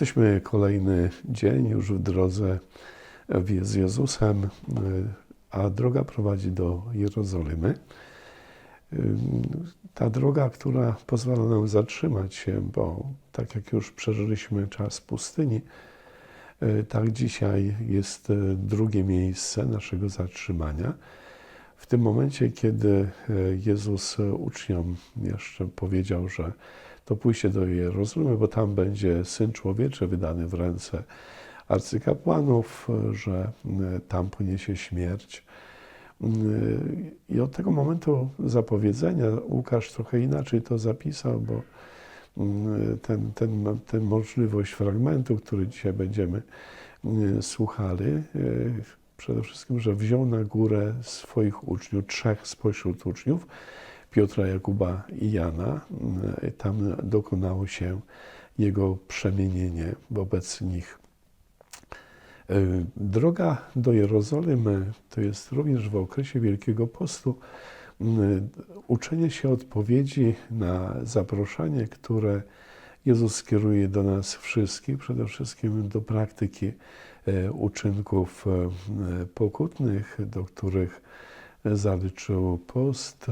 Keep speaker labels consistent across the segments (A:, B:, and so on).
A: Jesteśmy kolejny dzień już w drodze z Jezusem, a droga prowadzi do Jerozolimy. Ta droga, która pozwala nam zatrzymać się, bo tak jak już przeżyliśmy czas pustyni, tak dzisiaj jest drugie miejsce naszego zatrzymania. W tym momencie, kiedy Jezus uczniom jeszcze powiedział, że to pójście do Jerozolimy, bo tam będzie Syn Człowieczy wydany w ręce arcykapłanów, że tam poniesie śmierć. I od tego momentu zapowiedzenia Łukasz trochę inaczej to zapisał, bo ten, ten, ten możliwość fragmentu, który dzisiaj będziemy słuchali, przede wszystkim, że wziął na górę swoich uczniów, trzech spośród uczniów, Piotra, Jakuba i Jana. Tam dokonało się jego przemienienie wobec nich. Droga do Jerozolimy to jest również w okresie Wielkiego Postu uczenie się odpowiedzi na zaproszenie, które Jezus kieruje do nas wszystkich, przede wszystkim do praktyki uczynków pokutnych, do których zaliczył post,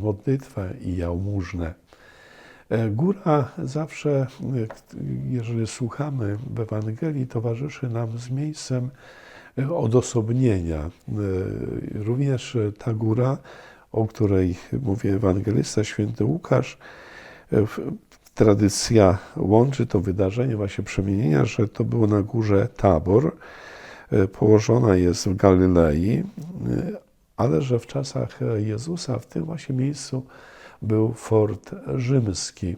A: modlitwę i jałmużnę. Góra zawsze, jeżeli słuchamy w Ewangelii, towarzyszy nam z miejscem odosobnienia. Również ta góra, o której mówi ewangelista święty Łukasz, tradycja łączy to wydarzenie właśnie przemienienia, że to było na górze Tabor, położona jest w Galilei, ale że w czasach Jezusa w tym właśnie miejscu był fort rzymski.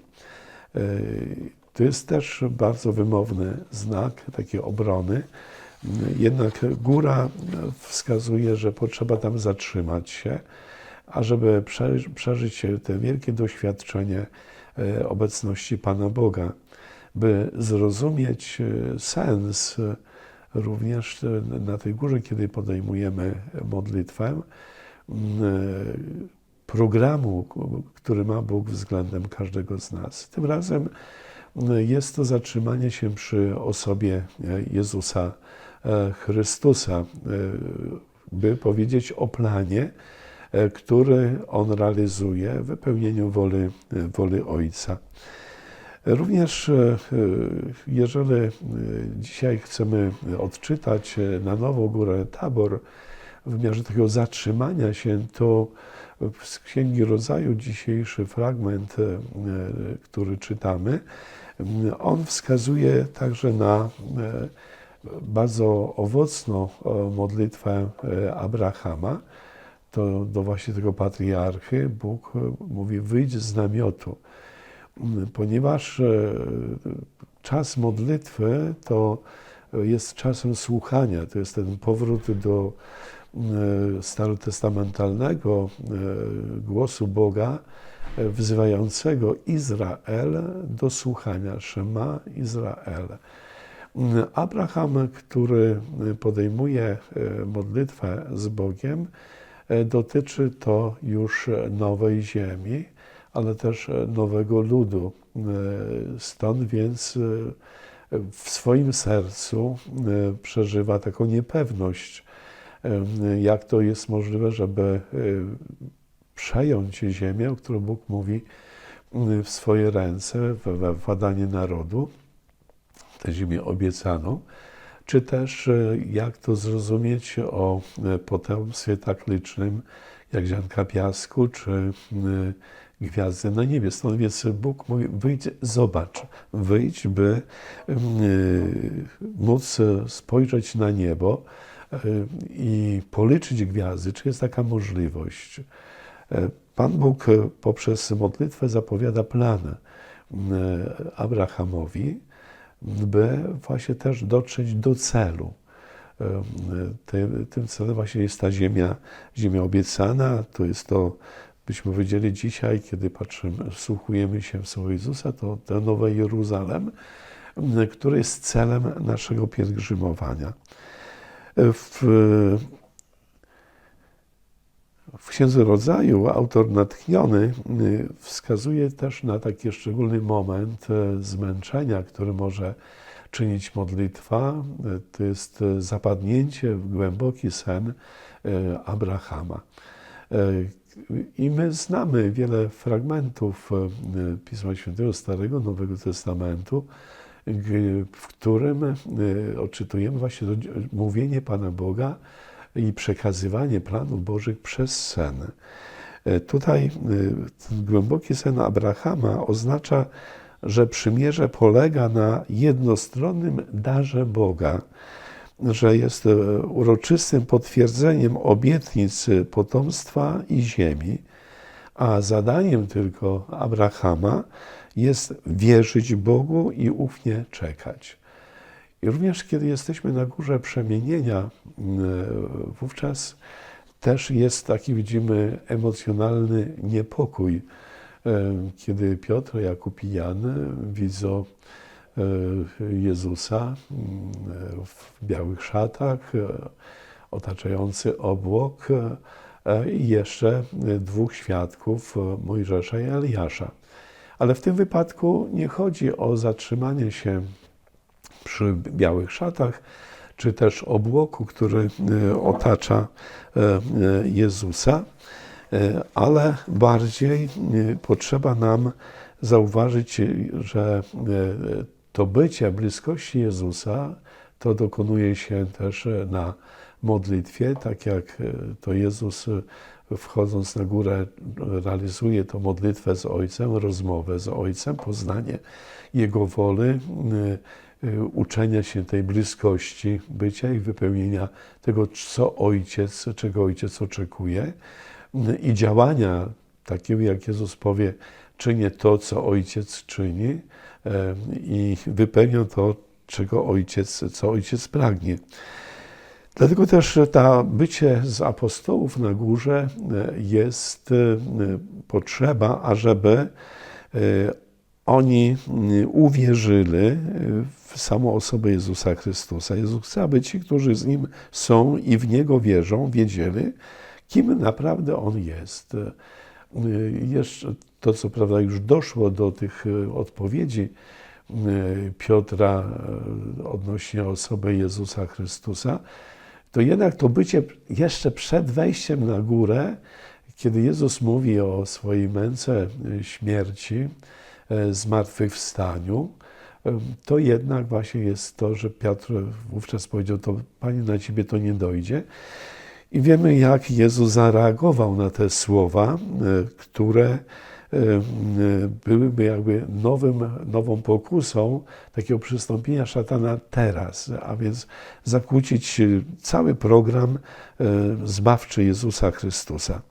A: To jest też bardzo wymowny znak takiej obrony. Jednak góra wskazuje, że potrzeba tam zatrzymać się, ażeby przeżyć te wielkie doświadczenie obecności Pana Boga, by zrozumieć sens również na tej górze, kiedy podejmujemy modlitwę, programu, który ma Bóg względem każdego z nas. Tym razem jest to zatrzymanie się przy osobie Jezusa Chrystusa, by powiedzieć o planie, który On realizuje w wypełnieniu woli, woli Ojca. Również jeżeli dzisiaj chcemy odczytać na nowo górę Tabor w wymiarze takiego zatrzymania się, to z Księgi Rodzaju dzisiejszy fragment, który czytamy, on wskazuje także na bardzo owocną modlitwę Abrahama. To do właśnie tego patriarchy Bóg mówi: wyjdź z namiotu ponieważ czas modlitwy to jest czasem słuchania, to jest ten powrót do starotestamentalnego głosu Boga wzywającego Izrael do słuchania, Szema Izrael. Abraham, który podejmuje modlitwę z Bogiem, dotyczy to już nowej ziemi, ale też nowego ludu. Stąd więc w swoim sercu przeżywa taką niepewność, jak to jest możliwe, żeby przejąć ziemię, o której Bóg mówi w swoje ręce, w władanie narodu, tę ziemię obiecaną, czy też jak to zrozumieć o potomstwie tak licznym, jak ziarnka piasku, czy gwiazdy na niebie. Stąd więc Bóg mówi, wyjdź, zobacz, wyjdź, by móc spojrzeć na niebo i policzyć gwiazdy, czy jest taka możliwość. Pan Bóg poprzez modlitwę zapowiada plan Abrahamowi, by właśnie też dotrzeć do celu. Tym celem właśnie jest ta ziemia, ziemia obiecana, to jest to, byśmy powiedzieli dzisiaj, kiedy patrzymy, wsłuchujemy się w słowo Jezusa, to to Nowe Jeruzalem, które jest celem naszego pielgrzymowania. W, W Księdze Rodzaju autor natchniony wskazuje też na taki szczególny moment zmęczenia, który może czynić modlitwa. To jest zapadnięcie w głęboki sen Abrahama. I my znamy wiele fragmentów Pisma Świętego Starego, Nowego Testamentu, w którym e, odczytujemy właśnie mówienie Pana Boga i przekazywanie planów Bożych przez sen. E, tutaj e, głęboki sen Abrahama oznacza, że przymierze polega na jednostronnym darze Boga, że jest uroczystym potwierdzeniem obietnic potomstwa i ziemi, a zadaniem tylko Abrahama jest wierzyć Bogu i ufnie czekać. I również kiedy jesteśmy na górze przemienienia, wówczas też jest taki, widzimy, emocjonalny niepokój, kiedy Piotr, Jakub i Jan widzą Jezusa w białych szatach, otaczający obłok i jeszcze dwóch świadków, Mojżesza i Eliasza. Ale w tym wypadku nie chodzi o zatrzymanie się przy białych szatach, czy też obłoku, który e, otacza e, e, Jezusa, ale bardziej potrzeba nam zauważyć, że to bycie bliskości Jezusa to dokonuje się też na modlitwie, tak jak to Jezus wchodząc na górę, realizuje to modlitwę z Ojcem, rozmowę z Ojcem, poznanie Jego woli, uczenia się tej bliskości bycia i wypełnienia tego, co Ojciec, czego Ojciec oczekuje i działania takiego, jak Jezus powie, czynię to, co Ojciec czyni i wypełnią to, czego Ojciec, co Ojciec pragnie. Dlatego też ta bycie z apostołów na górze e, jest e, potrzeba, ażeby e, oni uwierzyli w samą osobę Jezusa Chrystusa. Jezus chce, aby ci, którzy z Nim są i w Niego wierzą, wiedzieli, kim naprawdę On jest. Jeszcze to, co prawda już doszło do tych odpowiedzi Piotra odnośnie osoby Jezusa Chrystusa, to jednak to bycie jeszcze przed wejściem na górę, kiedy Jezus mówi o swojej męce e, śmierci, e, zmartwychwstaniu, e, to jednak właśnie jest to, że Piotr wówczas powiedział, to Panie, na Ciebie to nie dojdzie. I wiemy, jak Jezus zareagował na te słowa, które byłyby jakby nowym, nową pokusą takiego przystąpienia szatana teraz, a więc zakłócić cały program zbawczy Jezusa Chrystusa.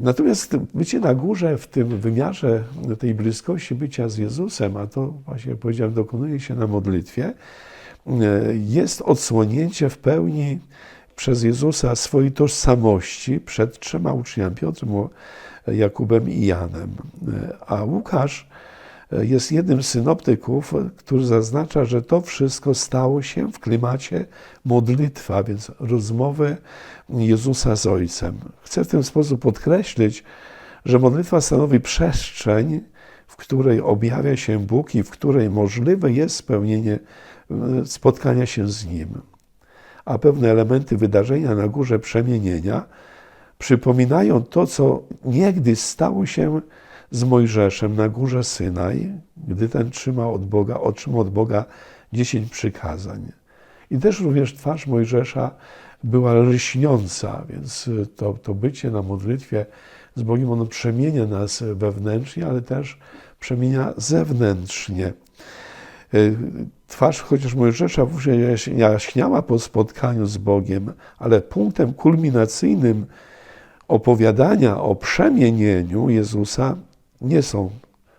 A: Natomiast bycie na górze w tym wymiarze tej bliskości bycia z Jezusem, a to właśnie jak powiedziałem, dokonuje się na modlitwie, jest odsłonięcie w pełni przez Jezusa swojej tożsamości przed trzema uczniami, Piotrem, Jakubem i Janem. A Łukasz jest jednym z synoptyków, który zaznacza, że to wszystko stało się w klimacie modlitwa, więc rozmowy Jezusa z Ojcem. Chcę w ten sposób podkreślić, że modlitwa stanowi przestrzeń, w której objawia się Bóg i w której możliwe jest spełnienie e, spotkania się z Nim. A pewne elementy wydarzenia na górze przemienienia przypominają to, co niegdyś stało się z Mojżeszem na górze Synaj, gdy ten trzymał od Boga, otrzymał od Boga dziesięć przykazań. I też również twarz Mojżesza była lśniąca, więc to, to bycie na modlitwie z Bogiem, ono przemienia nas wewnętrznie, ale też przemienia zewnętrznie. Twarz chociaż Mojżesza wówczas jaśniała po spotkaniu z Bogiem, ale punktem kulminacyjnym opowiadania o przemienieniu Jezusa nie są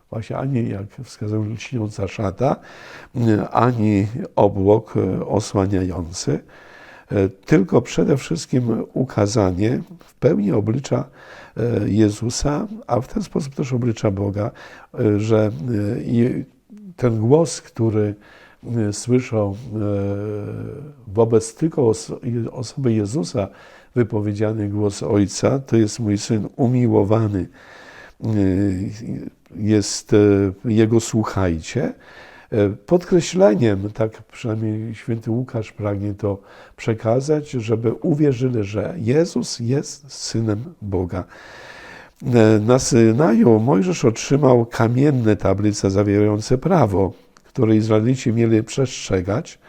A: właśnie ani, jak wskazał, lśniąca szata, ani obłok osłaniający, tylko przede wszystkim ukazanie w pełni oblicza Jezusa, a w ten sposób też oblicza Boga, że ten głos, który słyszą wobec tylko osoby Jezusa, wypowiedziany głos Ojca, to jest mój syn umiłowany, jest Jego słuchajcie. Podkreśleniem, tak przynajmniej święty Łukasz pragnie to przekazać, żeby uwierzyli, że Jezus jest Synem Boga. Na Synaju Mojżesz otrzymał kamienne tablice zawierające prawo, które Izraelici mieli przestrzegać.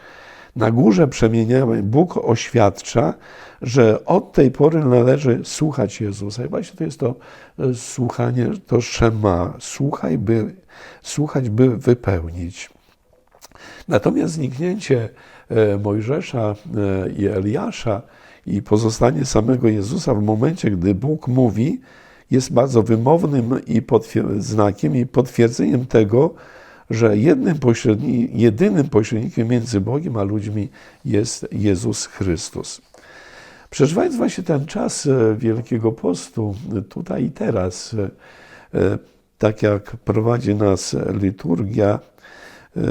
A: Na górze przemieniamy Bóg oświadcza, że od tej pory należy słuchać Jezusa. I właśnie to jest to e, słuchanie, to szema. Słuchaj, by, słuchać, by wypełnić. Natomiast zniknięcie e, Mojżesza e, i Eliasza i pozostanie samego Jezusa w momencie, gdy Bóg mówi, jest bardzo wymownym i znakiem i potwierdzeniem tego, że jednym pośredni, jedynym pośrednikiem między Bogiem a ludźmi jest Jezus Chrystus. Przeżywając właśnie ten czas e, Wielkiego Postu, tutaj i teraz, e, tak jak prowadzi nas liturgia e,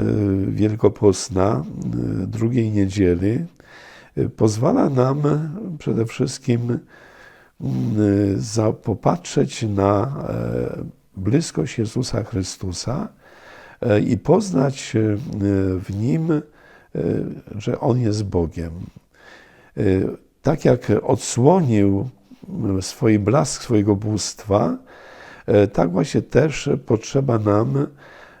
A: wielkopostna drugiej niedzieli, pozwala nam przede wszystkim popatrzeć na bliskość Jezusa Chrystusa i poznać w Nim, że On jest Bogiem tak jak odsłonił swój blask swojego bóstwa, e, tak właśnie też potrzeba nam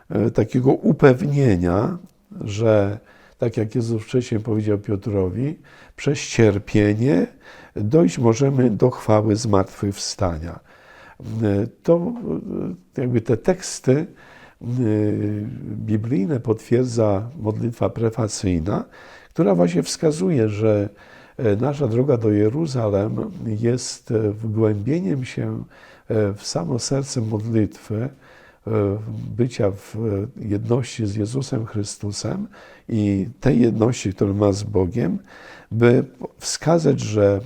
A: e, takiego upewnienia, że tak jak Jezus wcześniej powiedział Piotrowi, przez cierpienie dojść możemy do chwały zmartwychwstania. E, to jakby te teksty biblijne potwierdza modlitwa prefacyjna, która właśnie wskazuje, że E, nasza droga do Jeruzalem jest e, wgłębieniem się e, w samo serce modlitwy, bycia w jedności z Jezusem Chrystusem i tej jedności, którą ma z Bogiem, by wskazać, że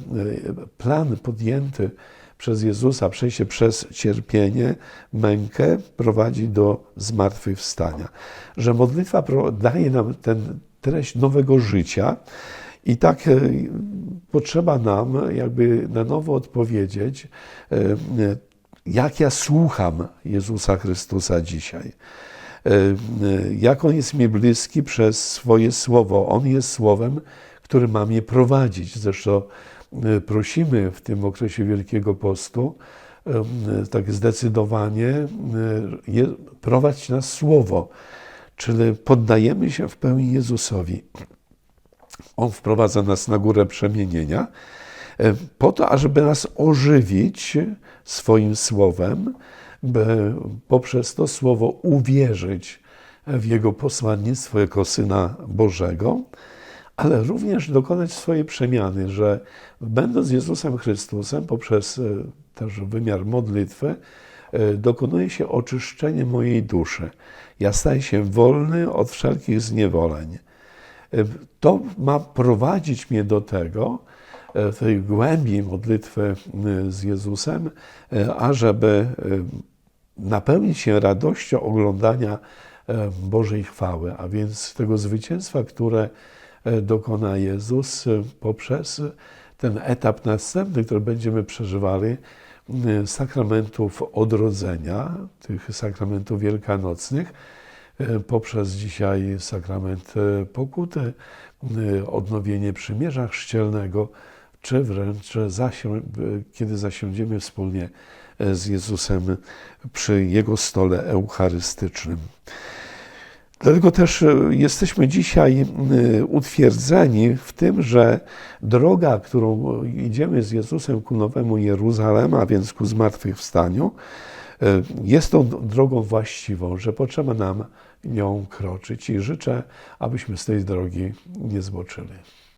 A: plan podjęty przez Jezusa, przejście przez cierpienie, mękę prowadzi do zmartwychwstania. Że modlitwa daje nam ten treść nowego życia, i tak e, potrzeba nam jakby na nowo odpowiedzieć, e, jak ja słucham Jezusa Chrystusa dzisiaj. E, jak On jest mi bliski przez swoje słowo. On jest słowem, który ma mnie prowadzić. Zresztą prosimy w tym okresie Wielkiego Postu, tak zdecydowanie, prowadź nas słowo, czyli poddajemy się w pełni Jezusowi. On wprowadza nas na górę przemienienia, e, po to, ażeby nas ożywić swoim słowem, by poprzez to słowo uwierzyć w Jego posłannictwo jako Syna Bożego, ale również dokonać swojej przemiany, że będąc Jezusem Chrystusem poprzez e, też wymiar modlitwy, e, dokonuje się oczyszczenie mojej duszy. Ja staję się wolny od wszelkich zniewoleń. To ma prowadzić mnie do tego, e, tej głębi modlitwy z Jezusem, e, ażeby e, napełnić się radością oglądania Bożej chwały, a więc tego zwycięstwa, które dokona Jezus poprzez ten etap następny, który będziemy przeżywali, sakramentów odrodzenia, tych sakramentów wielkanocnych, E, poprzez dzisiaj sakrament e, pokuty, e, odnowienie przymierza chrzcielnego, czy wręcz kiedy zasiądziemy wspólnie z Jezusem przy Jego stole eucharystycznym. Dlatego też jesteśmy dzisiaj utwierdzeni w tym, że droga, którą idziemy z Jezusem ku Nowemu Jeruzalem, a więc ku zmartwychwstaniu, jest tą drogą właściwą, że potrzeba nam nią kroczyć i życzę, abyśmy z tej drogi nie zboczyli.